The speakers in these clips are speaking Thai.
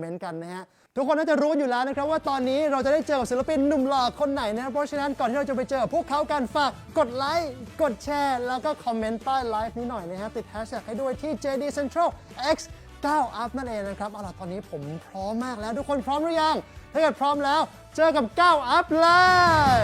เมนต์กันนะฮะ ทุกคนน่าจะรู้อยู่แล้วนะครับว่าตอนนี้เราจะได้เจอกับศิลปินหนุ่มหล่อคนไหนนะครับเพราะฉะนั้นก่อนที่เราจะไปเจอพวกเขากันฝากกดไลค์กดแชร์แล้วก็คอมเมนต์ใต้ไลฟ์นี้หน่อยนะฮะติดแฮชแท็กให้ด้วยที่ JD Central X 9 Up นั่นเองนะครับเอาล่ะตอนนี้ผมพร้อมมากแล้วทุกคนพร้อมหรือยัง ถ้าเกิดพร้อมแล้ว เจอกับ 9 Up เลย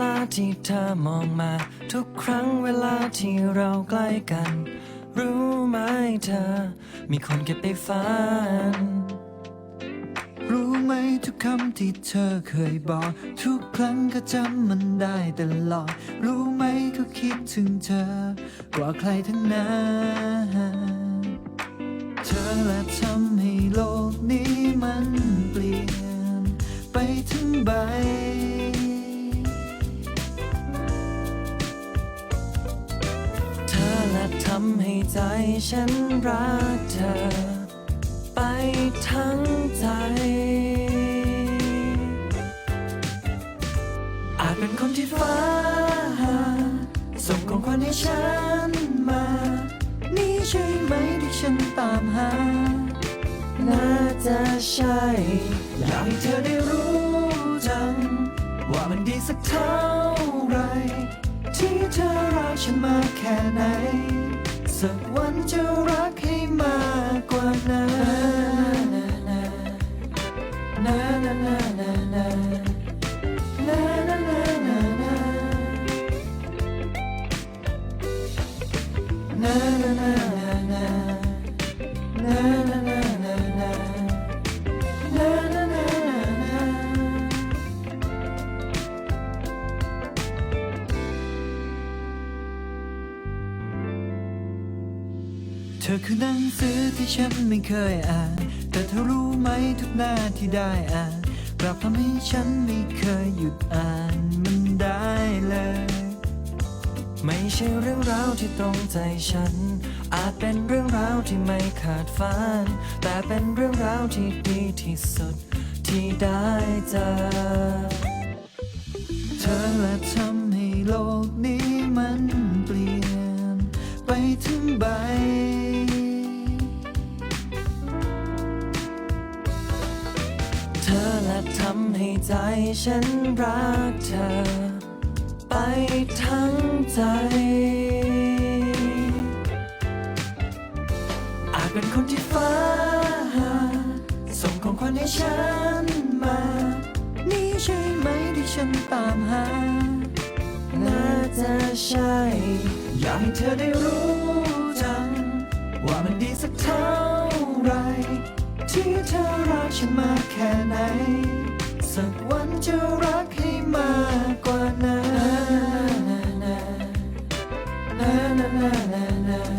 ลาที่เธอมองมา ทุกครั้งเวลาที่เราใกล้กัน รู้ไหมเธอ มีคนเก็บไปฝัน รู้ไหมทุกคำที่เธอเคยบอก ทุกครั้งก็จำมันได้ตลอด รู้ไหมเขาคิดถึงเธอ กว่าใครทั้งนั้น เธอและทำให้โลกนี้ ใจฉันรักเธอ ไปทั้งใจ อาจเป็นคนที่ฟ้า ส่งของขวัญให้ฉันมา นี่ใช่ไหมที่ฉันตามหา น่าจะใช่ อยากให้เธอได้รู้จัง ว่ามันดีสักเท่าไร ที่เธอรักฉันมากแค่ไหน สักวันจะรักให้มากกว่านั้นนานานานานานานานานานานานานา ธอคือหนังสือที่ฉันไม่เคยอ่าน แต่เธอรู้ไหมทุกหน้าที่ได้อ่านกลับทำให้ฉันไม่เคยหยุดอ่านมันได้เลย ไม่ใช่เรื่องราวที่ตรงใจฉัน อาจเป็นเรื่องราวที่ไม่ขาดฝัน แต่เป็นเรื่องราวที่ดีที่สุดที่ได้เจอ เธอและทำให้โลก ใจฉันรักเธอ ไปทั้งใจอาจเป็นคนที่ฟ้าส่งของขวัญให้ฉันมา นี่ใช่ไหมที่ฉันตามหา น่าจะใช่ อยากให้เธอได้รู้จัง ว่ามันดีสักเท่าไหรที่เธอรักฉันมากแค่ไหน สักวันจะรักให้มากกว่านั้นนานาน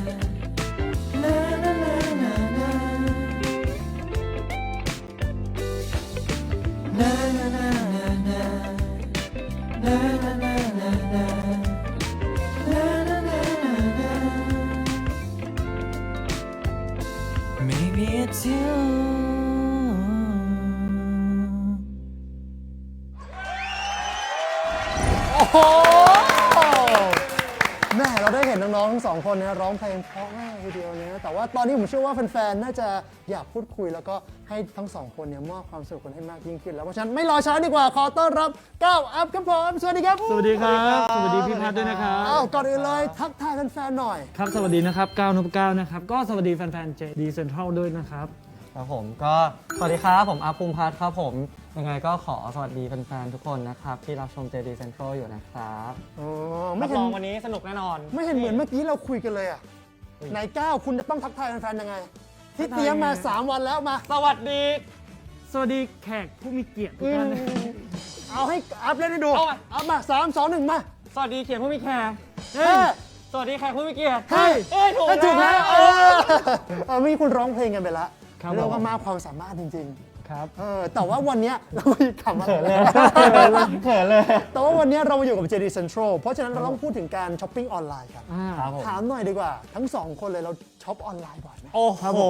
ต่ว่าตอนนี้ผมเชื่อว่าแฟนๆ น่าจะอยากพูดคุยแล้วก็ให้ทั้งสองคนเนี่ยมอบความสุขกันให้มากยิ่งขึ้น แล้วเพราะฉะนั้นไม่รอช้าดีกว่าขอต้อนรับก้าวอัพครับผมสวัสดีครับสวัสดีครับ สวัสดีพี่พัดด้วยนะครับ อ้าวก่อนอื่นเลยทักทายแฟนๆ หน่อย ครับ สวัสดีนะครับก้าวนพก้าวนะครับ ก็สวัสดีแฟนๆ JD Central ด้วยนะครับ ครับผมก็สวัสดีครับผมอาภูมิพัฒน์ครับผมยังไงก็ขอสวัสดีแฟนๆทุกคนนะครับ ที่รับชม JD Central อยู่นะครับอ๋อไม่รับเห็รนองวันนี้สนุกแน่นอน ไม่เห็นเหมือนเมื่อกี้เราคุยกันเลยอะ ไหนก้าวคุณจะต้องทักทายแฟนๆยังไง ที่เตรียมมา 3 วันแล้วมา สวัสดี สวัสดีแขกผู้มีเกียรติทุกท่าน เอาให้อัพเล่นให้ดูเอามา อัพมาสามสองหนึ่งมาสวัสดีเขียนผู้มีแขกเฮ้ยสวัสดีแขกผู้มีเกียรติเฮ้ยเอ้ยถูกเอ้ยถูกแล้วแล้วเออเออเมื่อกี้คุณร้องเพลงกันไปแล้วครับเรียกผว่ามมากความสามารถจริง ครับเออแต่ว่าวันเนี้ยเราอยู่กับอะไรเขินเลย แต่ว่าวันเนี้ยเรามาอยู่กับ JD Central เพราะฉะนั้นเราต้องพูดถึงการช้อปปิ้งออนไลน์กัน อ่าครับผมถามหน่อยดีกว่า ทั้งสองคนเลยเราช็อปออนไลน์บ่อยไหม โอ้โห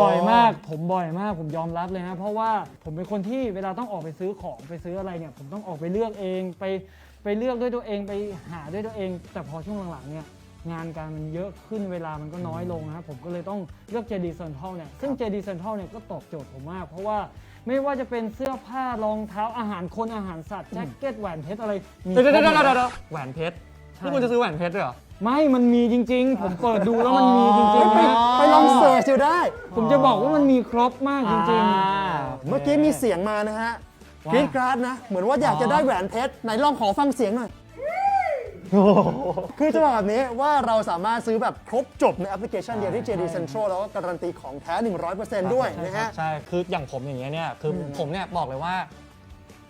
บ่อยมาก ผมบ่อยมาก ผมยอมรับเลยนะ เพราะว่าผมเป็นคนที่เวลาต้องออกไปซื้อของไปซื้ออะไรเนี่ย ผมต้องออกไปเลือกเอง ไปไปเลือกด้วยตัวเอง ไปหาด้วยตัวเอง แต่พอช่วงหลังๆเนี่ย งานการมันเยอะขึ้นเวลามันก็น้อยลงนะครับผมก็เลยต้องเลือก JD Central เนี่ยซึ่ง JD Central เนี่ยก็ตอบโจทย์ผมมาก เพราะว่าไม่ว่าจะเป็นเสื้อผ้ารองเท้าอาหารคนอาหารสัตว์แจ็คเก็ตแหวนเพชรอะไรมีเดี๋ยวเดี๋ยวครบหมเดี๋ยวเดี๋ยวแหวนเพชรใช่นี่คุณจะซื้อแหวนเพชรด้วยเหรอ ไม่มันมีจริง ๆ ผมเปิดดูแล้วมันมีจริงไปๆนะไปลองเสิร์ชดูได้ ผมจะบอกว่ามันมีครบมากจริงอ่าเมื่อกี้มีเสียงมานะฮะว้ากรีดกราดนะ เหมือนว่าอยากจะได้แหวนเพชรไหนลองขอฟังเสียงหน่อย คือจะบอกแบบนี้ว่าเราสามารถซื้อแบบครบจบในแอปพลิเคชันเดียวที่ JD Central แล้วก็การันตีของแท้ 100%ด้วยนะฮะ ใช่ คืออย่างผมอย่างเงี้ยเนี่ย คือผมเนี่ยบอกเลยว่า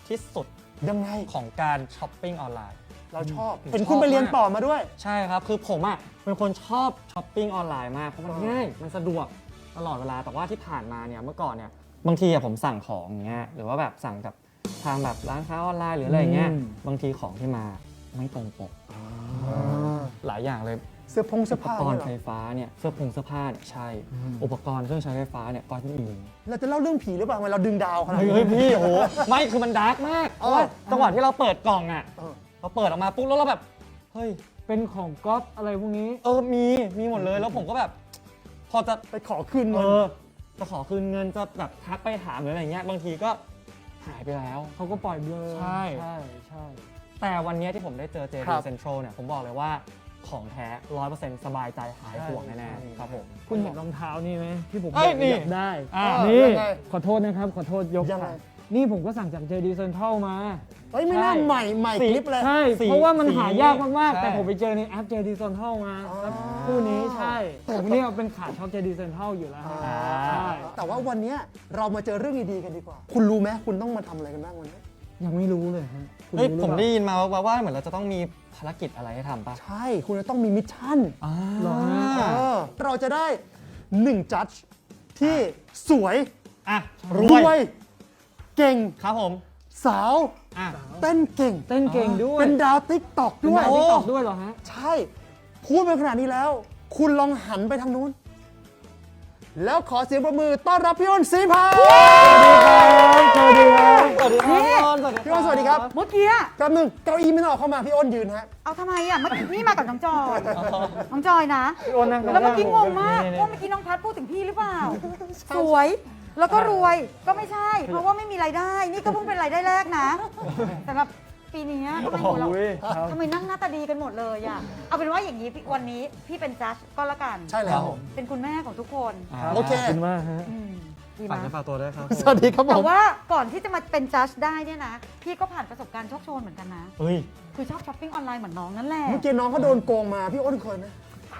ที่สุดยังไงของการช้อปปิ้งออนไลน์ เราชอบ เห็นคุณไปเรียนต่อมาด้วย ใช่ครับ คือผมอะเป็นคนชอบช้อปปิ้งออนไลน์มาก เพราะมันง่าย มันสะดวกตลอดเวลา แต่ว่าที่ผ่านมาเนี่ยเมื่อก่อนเนี่ยบางทีอะผมสั่งของอย่างเงี้ย หรือว่าแบบสั่งกับทางแบบร้านค้าออนไลน์หรืออะไรอย่างเงี้ยอืมบางทีของที่มา ไม่ตรงปกหลายอย่างเลยเสื้อพงเสื้ออุปผ้ากรเนี่ยณ์เหรไฟอฟ้าเนี่ยเสื้อผงเสื้อผ้าเนี่ยใช่ อุปกรณ์เครื่องใช้ไฟฟ้าเนี่ยก็มีเราจะเล่าเรื่องผีหรือเปล่าทำไมเราดึงดาวขนาดเฮ้ยนี้เฮ้ยพี่โอ้โหไม่คือมันดาร์กมากเพราะว่าเออจังหวะที่เราเปิดกล่องอะเออเราเปิดออกมาปุ๊บแล้วเราแบบเฮ้ยๆเป็นของก๊อฟอะไรพวกนี้ เออมีมีหมดเลยแล้วผมก็แบบ พอจะไปขอคืนเอเงินอจะขอคืนเงินจะแบบทักไปถามหรืออะไรเงี้ยบางทีก็หายไปแล้วเขาก็ปล่อยเบลอใช่ใช่ใช่ แต่วันเนี้ยที่ผมได้เจอ JD ครับ Central เนี่ยผมบอกเลยว่าของแท้100%สบายใจหายห่วงแน่ๆครับผม คุณเห็นรองเท้านี่ไหมที่ผมเอ้ยนี่อยากได้อ่านี่ยังไงขอโทษนะครับ ขอโทษยกยังไง ขานี่ผมก็สั่งจาก JD Central มา เฮ้ยไม่น่าใช่ ใหม่ใหม่คลิปเลย ใช่ สีเพราะว่ามันสีหายากมากใช่ๆแต่ผมไปเจอในแอป JD Central มาอ๋อครับคู่นี้ใช่ผมเนี่ยเป็นขาช็อป JD Central อยู่แล้วอ่าใช่ แต่ว่าวันเนี้ยเรามาเจอเรื่องดีๆกันดีกว่า คุณรู้ไหมคุณต้องมาทำอะไรกันบ้างวันนี้ ยังไม่รู้เลยฮะคุณเฮ้ยรู้หรือผมเปล่าได้ยินมาว่าว่าเหมือนเราจะต้องมีภารกิจอะไรให้ทำปะใช่ คุณจะต้องมีมิชชั่นเหรอฮะเออเราจะได้หนึ่งจัดที่สวยอะรรววยยเก่งครับผม สาว อะ เต้นเก่ง เต้นเก่งด้วยเป็นดาวติ๊กตอกเป็นด้วยดาวติ๊กตอกด้วยเหรอฮะ ใช่ พูดไปขนาดนี้แล้ว คุณลองหันไปทางนู้น แล้วขอเสียงประมือต้อนรับพี่อ้นสีพาสวัสดีครับสวัสดีครับสวัสดีพี่อ้นสวัสดีครับเมื่อกี้อะแป๊บนึงเก้าอี้ไม่ต้องเอาเข้ามาพี่อ้นยืนฮะ เอาทำไมอะเมื่อกี้นี่มากับน้องจอยน้องจอยนะ พี่อ้นนั่งแล้วเมื่อกี้งงมากนี่ว่าเมื่อกี้น้องพัดพูดถึงพี่หรือเปล่า สวย แล้วก็รวยก็ไม่ใช่ เพราะว่าไม่มีรายได้ นี่ก็เพิ่งเป็นรายได้แรกนะสำหรับ ปีนี้ทำไมหัวเราโอ้ยครับ ทำไมนั่งหน้าตาดีกันหมดเลยอะเอาเป็นว่าอย่างนี้พี่วันนี้พี่เป็นจัดก็แล้วกัน ใช่แล้ว เป็นคุณแม่ของทุกคนอ่าโอเคขอบคุณมากฮะ อืมดีฝากมาก เนื้อฝากตัวด้วยครับสวัสดีครับผแต่ม ว่าก่อนที่จะมาเป็นจัดได้เนี่ยนะ พี่ก็ผ่านประสบการณ์โชคโชนเหมือนกันนะ เฮ้ย คือชอบช้อปปิ้งออนไลน์เหมือนน้องนั่นแหละ เมื่อกี้น้องเขาโดนโกงมา พี่อ้นเคยไหม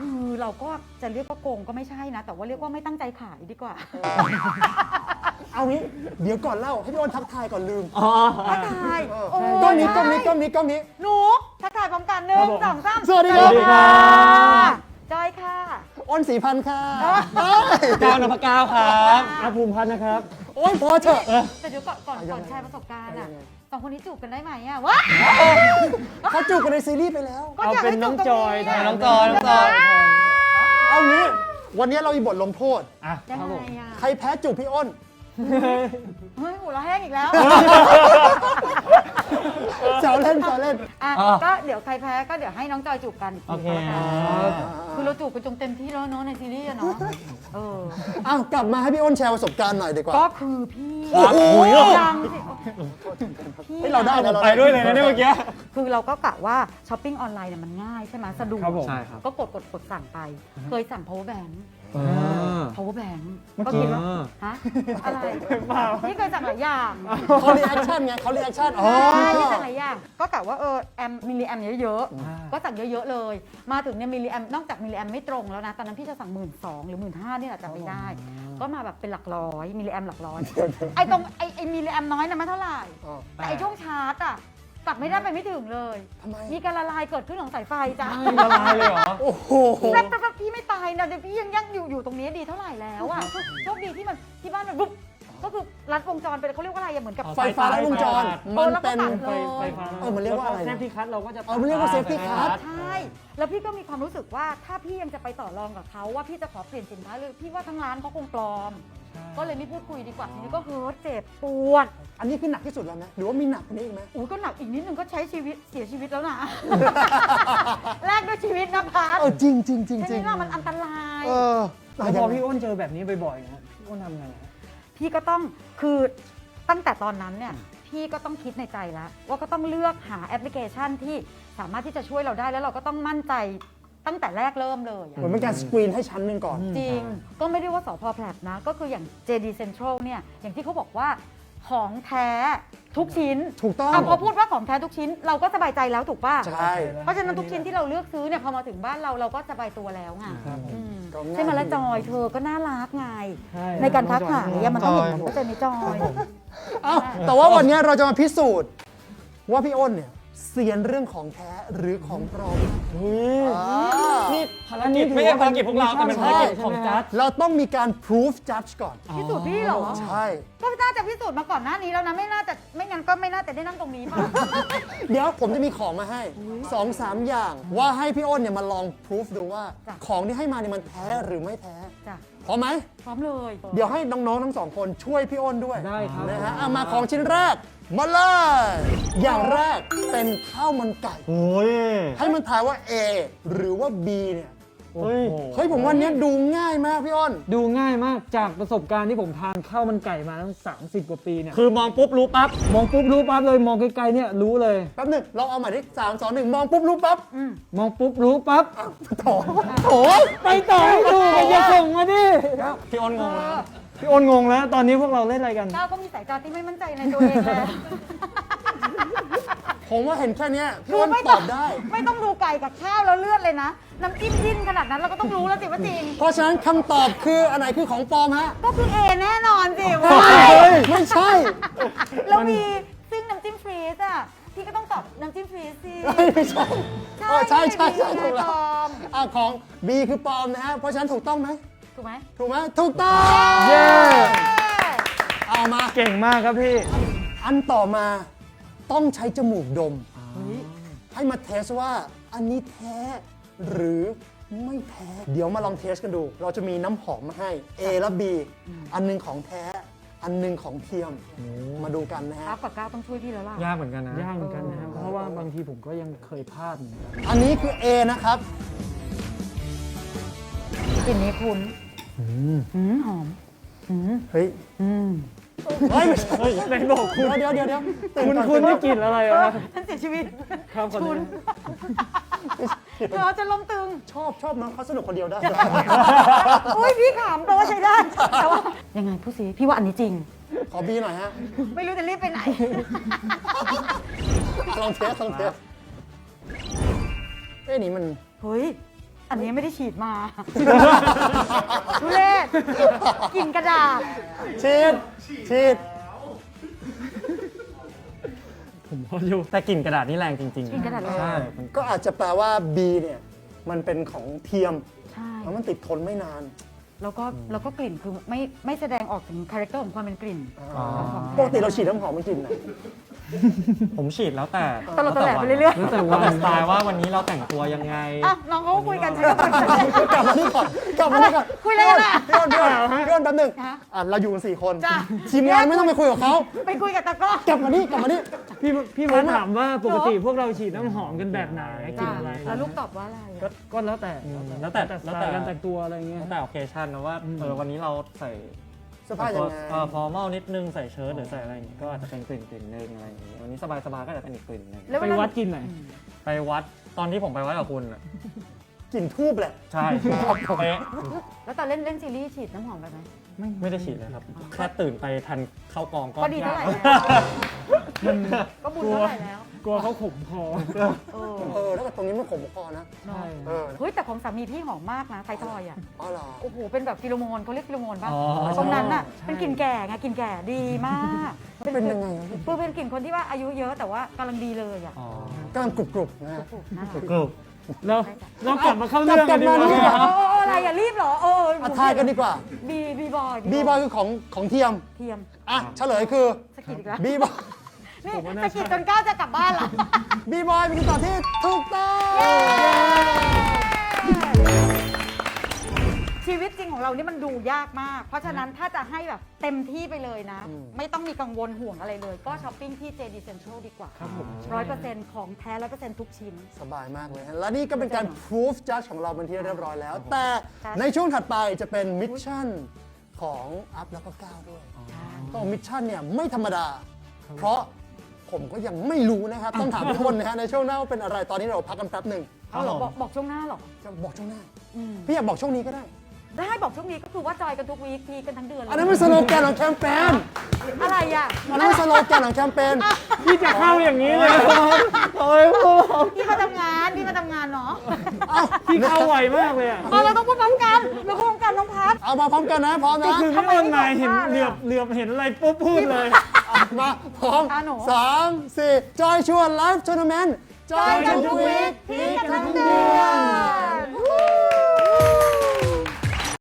คือเราก็จะเรียกว่าโกงก็ไม่ใช่นะ แต่ว่าเรียกว่าไม่ตั้งใจขายดีกว่าเอางี้เดี๋ยวก่อนเล่าให้พี่อ้นทักทายก่อนลืมทักทายเออโอ้กล้องนี้กล้องนี้ใช่กล้องนี้กล้องนี้ หนูทักทายพร้อมกันหนึ่งสองสามสวัสดีครับค่ะจอยค่ะ อ้นสีพันธ์ค่ะก้าวนพก้าวครับอาภูมิพัฒน์นะครับ โอ้ยพอเถอะ แต่เดี๋ยวก่อนก่อนเอายังไงก่อนแชร์ประสบการณ์อะเอายังไง สองคนนี้จูบกันได้ไหมอะวะเขาจูบกันในซีรีส์ไปแล้วก็เอาอยากเป็นให้น้องจูบจอยตรงแทนี้ะน้องจอยน้องจอยเอางี้วันนี้เรามีบทลงโทษ อะยังครับไงผมอะใครแพ้จูบพี่อ้น เฮ้ยหูเราแห้งอีกแล้ว แซวเล่นแซวเล่น อะอะก็เดี๋ยวใครแพ้ก็เดี๋ยวให้น้องจอยจูบกันอีกโอเคทีก็แล้วกันคือเราจูบกันจนเต็มที่แล้วเนาะในซีรีส์อะเนาะเออ อ้าวกลับมาให้พี่อ้นแชร์ประสบการณ์หน่อยดีกว่า ก็คือพี่ โอ้โหยังสิพี่เฮ้ยเราได้นะเราไปด้วยเลยนะเนี่ยเมื่อกี้ คือเราก็กะว่าช้อปปิ้งออนไลน์เนี่ยมันง่ายใช่ไหมสะดวกครับผม ใช่ครับ ก็กดกดกดสั่งไป เคยสั่ง power bank อ่า power bank เมื่อก็กี้คิดว่าฮะอะไรนี่เคยสั่งหลายอย่างเขารีแอคชั่นไงเขารีแอคชั่นอ๋อ ใช่ที่สั่งหลายอย่างก็กะว่าเออแอมมิลลิแอมเยอะๆก็สั่งเยอะๆเลย มาถึงเนี่ยมิลลิแอมนอกจากมิลลิแอมไม่ตรงแล้วนะ ตอนนั้นพี่จะสั่งหมื่นสองหรือหมื่นห้านี่แหละจำไม่ได้ ก็มาแบบเป็นหลักร้อยมิลลิแอมหลักร้อยไอ้ตรงไอ้ไอ้มิลลิแอมน้อยน่ะไม่เท่าไหร่อ๋อแต่ไอ้ช่วงชาร์จอะ กลับไม่ได้ไปไม่ถึงเลย ทำไมมีการละลายเกิดขึ้นของสายไฟจ้ะละลายเลยเหรอ โอ้โห แป๊บแป๊บแป๊บพี่ไม่ตายนะเดี๋ยวพี่ยังยังอยู่อยู่ตรงนี้ดีเท่าไหร่แล้วอะโชคดีที่มันที่บ้านมันบุ๊บก็คือรัดวงจรไปเลยเขาเรียกว่าอะไรอะเหมือนกับ ไฟฟ้าลัดวงจร เอมัอนแล้วก็เป็น ตัดเลไฟยไฟฟ้าเออมันเรียกว่าอะไรนะ เซฟตี้คัทเราก็จะ เออมันเรียกว่า safety card ใช่แล้วพี่ก็มีความรู้สึกว่าถ้าพี่ยังจะไปต่อรองกับเขาว่าพี่จะขอเปลี่ยนสินค้าเลยพี่ว่าทั้งร้านเขาคงปลอม ก็เลยไม่พูดคุยดีกว่าทีนี้ก็เฮิร์ตเจ็บปวด อันนี้คือหนักที่สุดแล้วไหมหรือว่ามีหนักกว่านี้อีกไหมอุ้ยก็หนักอีกนิดนึงก็ใช้ชีวิตเสียชีวิตแล้วนะ แลกด้วยชีวิตนะพัทเออจริงจริงจริงใช่จริงไหมล่ะมันอันตราย เออแล้วพอพี่อ้นเจอแบบนี้บ่อยๆนะพี่อ้นทำไงฮะพี่ก็ต้องคือตั้งแต่ตอนนั้นเนี่ยพี่ก็ต้องคิดในใจแล้ว ว่าก็ต้องเลือกหาแอปพลิเคชันที่สามารถที่จะช่วยเราได้แล้วเราก็ต้องมั่นใจ ตั้งแต่แรกเริ่มเลยอะ เหมือนเป็นการสกรีนให้ชั้นหนึ่งก่อน จริง ก็ไม่ได้ว่าสพแผลบนะ ก็คืออย่าง JD Central เนี่ย อย่างที่เขาบอกว่าของแท้ทุกชิ้นถูกต้องะพอพูดว่าของแท้ทุกชิ้นเราก็สบายใจแล้วถูกป่ะ ใช่ เพราะฉะนั้นทุกชิ้นที่เราเลือกซื้อเนี่ยพอมาถึงบ้านเราเราก็สบายตัวแล้วไงครับผมอืมก็ง่าย ใช่ไหมละจอยเธอก็น่ารักไง ใช่ ในการทักหาเนี่ยมันต้องเห็นความเข้าใจในจอย เอ้าแต่ว่าวันนี้เราจะมาพิสูจน์ว่าพี่อ้นเนี่ย เซียนเรื่องของแท้หรือของปลอมอ่านี่ภารกิจไม่ใช่ภารกิจพวกเราแต่เป็นภารกิจของจัดเราต้องมีการ proof judge ก่อน พิสูจน์พี่เหรอใช่ก็น่าจะพิสูจน์มาก่อนหน้านี้แล้วนะไม่น่าจะไม่งั้นก็ไม่น่าจะได้นั่งตรงนี้ป่ะเดี๋ยวผมจะมีของมาให้2อสามอย่างว่าให้พี่อ้นเนี่ยมาลอง proof ดูว่าจ้ะของที่ให้มาเนี่ยมันแท้หรือไม่แท้จ้ะพร้อมไหมพร้อมเลย เดี๋ยวให้น้องๆทั้งสองคนช่วยพี่อ้นด้วยได้ครับนะฮะเอามาของชิ้นแรก มาเลย อย่างแรกเป็นข้าวมันไก่ โอ้ยให้มันทายว่า A หรือว่า B เนี่ย โอ้โหเฮ้ย ผมว่าเนี้ยดูง่ายมากพี่อ้น ดูง่ายมากจากประสบการณ์ที่ผมทานข้าวมันไก่มาตั้ง 30 กว่าปีเนี่ย คือมองปุ๊บรู้ปั๊บ มองปุ๊บรู้ปั๊บเลยมองไกลๆเนี่ยรู้เลย แป๊บหนึงเราเอาใหม่ที่สามสองหนึ่งมองปุ๊บรู้ปั๊บมองปุ๊บรู้ปั๊บ โถโอ้ยไปต่อให้ดูกันอย่าส่งมาดิ พี่อ้นงงแล้ว พี่อ้นงงแล้ว ตอนนี้พวกเราเล่นอะไรกัน ก้าวก็มีสายตาที่ไม่มั่นใจในตัวเองแล้ว ผมว่าเห็นแค่เนี้ยพี่คืออ้นไม่ตต้อองบได้ ไม่ต้องดูไก่กับข้าวแล้วเลือดเลยนะ น้ำจิ้มดิ้นขนาดนั้นเราก็ต้องรู้แล้วสิว่าจริง เพราะฉะนั้นคำตอบคืออันไหนคือของปลอมฮะ ก็คือเอแน่นอนสิเฮ้ย ไม่ใช่เรามีซึ่งน้ำจิ้มฟรีสอะพี่ก็ต้องตอบน้ำจิ้มฟรีสสิไม่ใช่เออใช่ใช่ใช่ไงถูกแล้วปลอมอะของ B คือปลอมนะฮะ เพราะฉะนั้นถูกต้องไหม ถูกไหมถูกไหมถูกต้องเย้ เอามา เก่งมากครับพี่ อันต่อมาต้องใช้จมูกดม ให้มาเทสว่าอันนี้แท้หรือไม่แท้ เดี๋ยวมาลองเทสกันดู เราจะมีน้ำหอมมาให้ A และ B อันหนึงของแท้ อันหนึงของเทียม มาดูกันนะก้าฮะวกับก้าวต้องช่วยพี่แล้วล่ะ ยากเหมือนกันนะ ยากเหมือนกันนะครับ เพราะว่าบางทีผมก็ยังเคยพลาดเหมือนกัน อันนี้คือ A นะครับ กลิ่นนี้คุณหืมหอมหืมเฮ้ยอืมเฮ้ยไม่ใช่เฮ้ยไหนบอกคุณเดี๋ยวเดี๋ยวเดี๋ยวเดี๋ยวตื่นคุณก่อนคุณนี่กลิ่นอะไรอะครับท่านเสียชีวิตครับคนคุนี้ณเราจะล้มตึง ชอบชอบน้องเขาสนุกคนเดียวได้ อุ้ยพี่ขำแต่ว่าใช้ได้แต่ว่ายังไงผู้ซีพี่ว่าอันนี้จริง ขอบีหน่อยฮะ ไม่รู้จะรีบไปไหน ลองเทสลองเทสเอ้ยนี่มัน เฮ้ย อันนี้ไม่ได้ฉีดมา ทุเรศกลินกระดาษ ฉีดฉีดผมพออยู่แต่กลิ่นกระดาษนี่แรงจริงๆกลิ่นกระดาษแรง ใช่มันก็อาจจะแปลว่า B เนี่ย มันเป็นของเทียม ใช่ แล้วมันติดทนไม่นาน แล้วก็แล้วก็กลิ่นคือไม่ไม่แสดงออกถึงคาแรคเตอร์ของความเป็นกลิ่นปกติเราฉีดน้ำหอมมันกลิ่นไหน ผมฉีดแล้วแต่ตลอดตลอดไปเรื่อยแล้วแต่แล้ววัแต่นสไตล์ว่าวันนี้เราแต่งตัวยังไงๆอะน้องเขาก็คุยกันใช่ไหม กลับมานี่ก่อนกลับมานี่ก่อนคุยอะไรกันอะพี่อ้นพี่อ้นพี่อ้นแป๊บหนึงฮะอะเราอยู่กันสี่คนจ้ะ ทีมงานไม่ต้องไปคุยกับเขาไปคุยกับตะกร้อ กลับมานี่กลับมานี่ พี่พี่มาถามว่าปกติพวกเราฉีดน้ำหอมกันแบบไหนกลิ่นอะไรแล้วลูกตอบว่าอะไรก็อะก็แล้วแต่แล้วแต่ แต่สแล้วไตแต่ล์การแต่งตัวอะไรเงี้ย แล้วแต่โอเคชันนะว่าเออวันนี้เราใส่ เสื้อผ้ายังไงเออฟอร์มอลนิดนึงใส่เชิ้ตหรือใส่อะไรอย่างงี้ก็อาจจะเป็นกลิ่นกลิ่นนึงอะไรอย่างงี้วันนี้สบายๆก็อาจจะเป็นอีกกลิ่นนึงแล้ว ไปเาวัดกินไหนไปวัดตอนที่ผมไปวัดกับคุณอะกลิ่นทูบแหละ ใช่เป๊ะแล้วตอนเล่นเล่นซีรีส์ฉีดน้ำหอมไปไหม ไม่ได้ฉีดเลยครับแค่ตื่นไปทันเข้ากองก็ก็ดีเท่าไหร่ยแล้วกก็บุญเท่าไหร่แล้ว กลัวเขาขมคอเออเออถ้าเกิดตรงนี้มันขมคอนะใช่เออเฮ้ยแต่ของสามีพี่หอมมากนะไททอยอะอ๋อเหรอโอ้โหเป็นแบบฟิโลโมนเขาเรียกฟิโลโมนป่ะอ๋อตรงนั้นน่ะใช่เป็นกลิ่นแก่ไงกลิ่นแก่ดีมากเป็นยังไงอะคือเป็นกลิ่นคนที่ว่าอายุเยอะแต่ว่ากำลังดีเลยอะอ๋อกำลังกรุบกรุบๆนะฮะถูกนะกรุบเราเรากลับมาเข้าเรื่องกันดีกกลับมาเรื่องว่าโอ้โอ้อะไรอย่ารีบเหรอเอออะทายกันดีกว่าบีบีบอยบีบอยคือของของเทียมเทียมอะเฉลยคือสะกิด อีกแล้วบีบอยนี่สะกิดจนก้าวจะกลับบ้านละบีบอยเป็นคำตอบที่ถูกต้องชีวิตจริงของเรานี่มันดูยากมาก เพราะฉะนั้นถ้าจะให้แบบเต็มที่ไปเลยนะ ไม่ต้องมีกังวลห่วงอะไรเลย ก็ช้อปปิ้งที่ JD Central ดีกว่าครับผมร้อยเปอร์เซ็นต์ของแท้ร้อยเปอร์เซ็นต์ทุกชิ้น สบายมากเลยฮะและนี่ก็เป็นการ proof judge ของเราเป็นที่เรียบร้อยแล้ว แต่ครับในช่วงถัดไปจะเป็นมิชชั่นของอัพแล้วก็ก้าวด้วยต้องมิชชั่นเนี่ยไม่ธรรมดา เพราะ ผมก็ยังไม่รู้นะครับ ต้องถามทุกคนนะฮะในช่วงหน้าว่าเป็นอะไรตอนนี้เราพักกันแป๊บหนึ่งเอาเหรอบอกบอกช่วงหน้าเหรอจะบอกช่วงหน้า อืมพี่อยากบอกช่วงนี้ก็ได้ ได้บอกช่วงนี้ก็คือว่าจอยกันทุกวีคทีกันทั้งเดือนเลยอันนั้นมันสโลแกนของแคมเปญอะไรอะอันนั้นมันสโลแกนของแคมเปญพี่จะเข้าอย่างนี้เลยพี่มาทำงานพี่มาทำงานเนาะพี่เข้าไวมากเลยอะ เอาเราต้องพูดพร้อมกันเราพูดพร้อมกันน้องพัด เอามาพร้อมกันนะพร้อมนะ คือพี่อ้นมาเห็นเหลือบเหลือบเห็นอะไรปุ๊บพูดเลยอะ มาพร้อมอะหนู สามสี่จอยชวนไลฟ์ทัวร์นาเมนต์จอยจอยกัทุนกทุกวีวีคคทีกันทั้งเดือน